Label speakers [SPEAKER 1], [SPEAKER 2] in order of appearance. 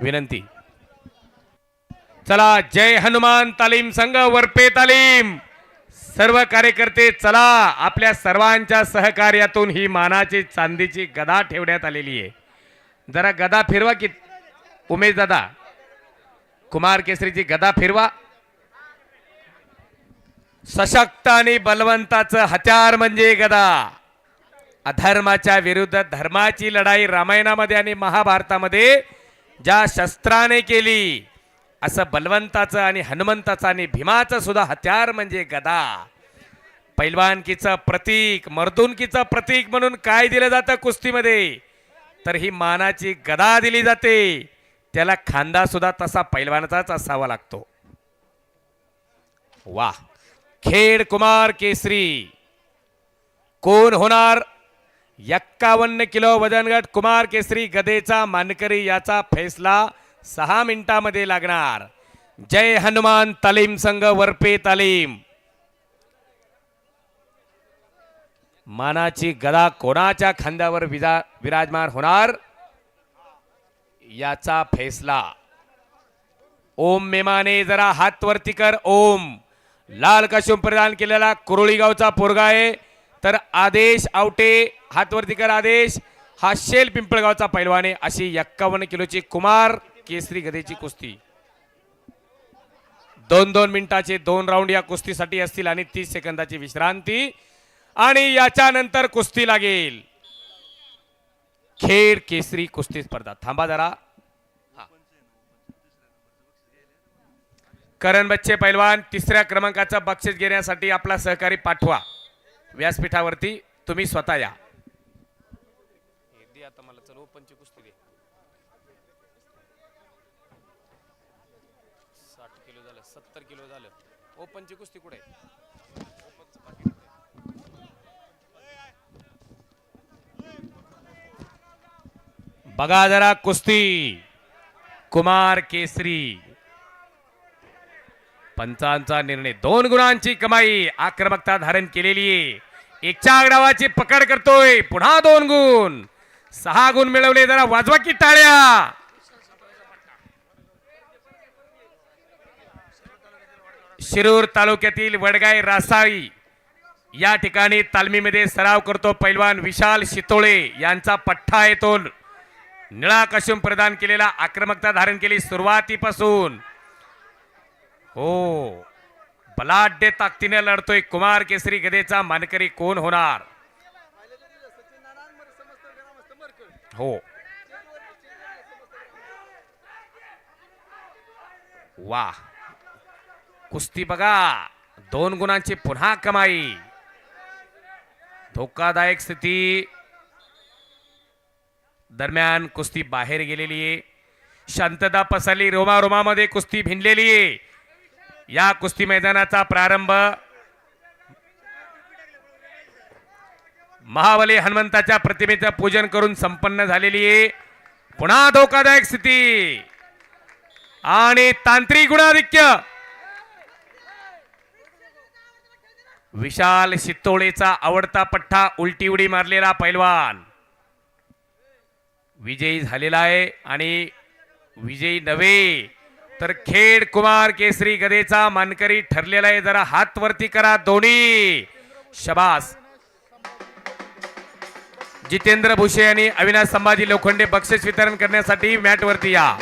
[SPEAKER 1] विनंती. चला जय हनुमान तालीम संघ वरपे तालीम. सर्व कार्यकर्ते चला आपल्या सर्वांच्या सहकार्यातून ही मानाची चांदीची गदा ठेवण्यात आलेली आहे. जरा गदा फिरवा की उमेश दादा. कुमार केसरीची गदा फिरवा. सशक्त आणि बलवंताचं हत्यार म्हणजे गदा. अधर्माच्या विरुद्ध धर्माची लढाई रामायणामध्ये आणि महाभारतामध्ये ज्या शस्त्राने केली असं बलवंताचं आणि हनुमंताचं आणि भीमाचं सुद्धा हत्यार म्हणजे गदा. पैलवानकीचं प्रतीक मर्दुनकीचं प्रतीक म्हणून काय दिलं जातं कुस्तीमध्ये? तर ही मानाची गदा दिली जाते. त्याला खांदा सुद्धा तसा पैलवानाचाच असावा लागतो. वा खेड कुमार केसरी. कोण होणार एक्कावन्न किलो वजनगट कुमार केसरी गदेचा मानकरी याचा फैसला सहा मिनिटामध्ये लागणार. जय हनुमान तालीम संघ वरपे तालीम. मानाची गदा कोणाच्या खांद्यावर विजा विराजमान होणार? याचा फैसला. ओम मेमाने जरा हात वरती कर ओम. लाल कशुम प्रदान केलेला कुरुळीगावचा पोरगा आहे. तर आदेश आवटे हातवरती कर आदेश. हा शेल पिंपळगावचा पैलवान आहे अशी एक्कावन्न किलोची कुमार केसरी गदेची कुस्ती. दोन दोन मिनिटाचे दोन राऊंड या कुस्तीसाठी असतील आणि तीस सेकंदाची विश्रांती. आणि याच्यानंतर कुस्ती लागेल. खेड केसरी कुस्ती स्पर्धा. थांबा जरा. करण बच्चे पैलवान तिसऱ्या क्रमांकाचं बक्षीस घेण्यासाठी आपला सहकारी पाठवा. व्यासपीठावरती तुम्ही स्वतः या. दे आता मला चल ओपनची कुस्ती दे. साठ किलो झालं सत्तर किलो झालं. ओपनची कुस्ती कुठे बघा जरा कुस्ती. कुमार केसरी. पंचांचा निर्णय. दोन गुणांची कमाई आक्रमकता धारण केलेली आहे. एकच्या डावाची पकड करतोय. पुन्हा दोन गुण. सहा गुण मिळवले जरा वाजवा की टाळ्या. शिरूर तालुक्यातील वडगाय रासाळी या ठिकाणी तालमीमध्ये सराव करतो पैलवान विशाल शितोळे यांचा पठ्ठा येतो निळा कशुम प्रदान केलेला आक्रमकता धारण केली सुरुवातीपासून. हो. बलाढ्य ताकदीने लढतोय कुमार केसरी गदेचा मानकरी कोण होणार? हो. वा. कुस्ती बघा. दोन गुणांची पुन्हा कमाई. धोकादायक स्थिती. दरम्यान कुस्ती बाहेर गेलेली आहे. शांतता पसरली. रोमा रोमामध्ये कुस्ती भिनलेली आहे. या कुस्ती मैदानाचा प्रारंभ महाबली हनुमंताच्या प्रतिमेचं पूजन करून संपन्न झालेली आहे. पुन्हा धोकादायक स्थिती. आणि तांत्रिक गुणाधिक्य. विशाल शितोळेचा आवडता पठ्ठा उलटी उडी मारलेला पैलवान. विजयी झालेला आहे आणि विजयी नव्हे. तर खेड कुमार केसरी गदेचा मानकरी ठरलेला आहे. जरा हात वरती करा दोन्ही. शबास. जितेंद्र भुसे आणि अविनाश संभाजी लोखंडे बक्षीस वितरण करण्यासाठी मॅट वरती या.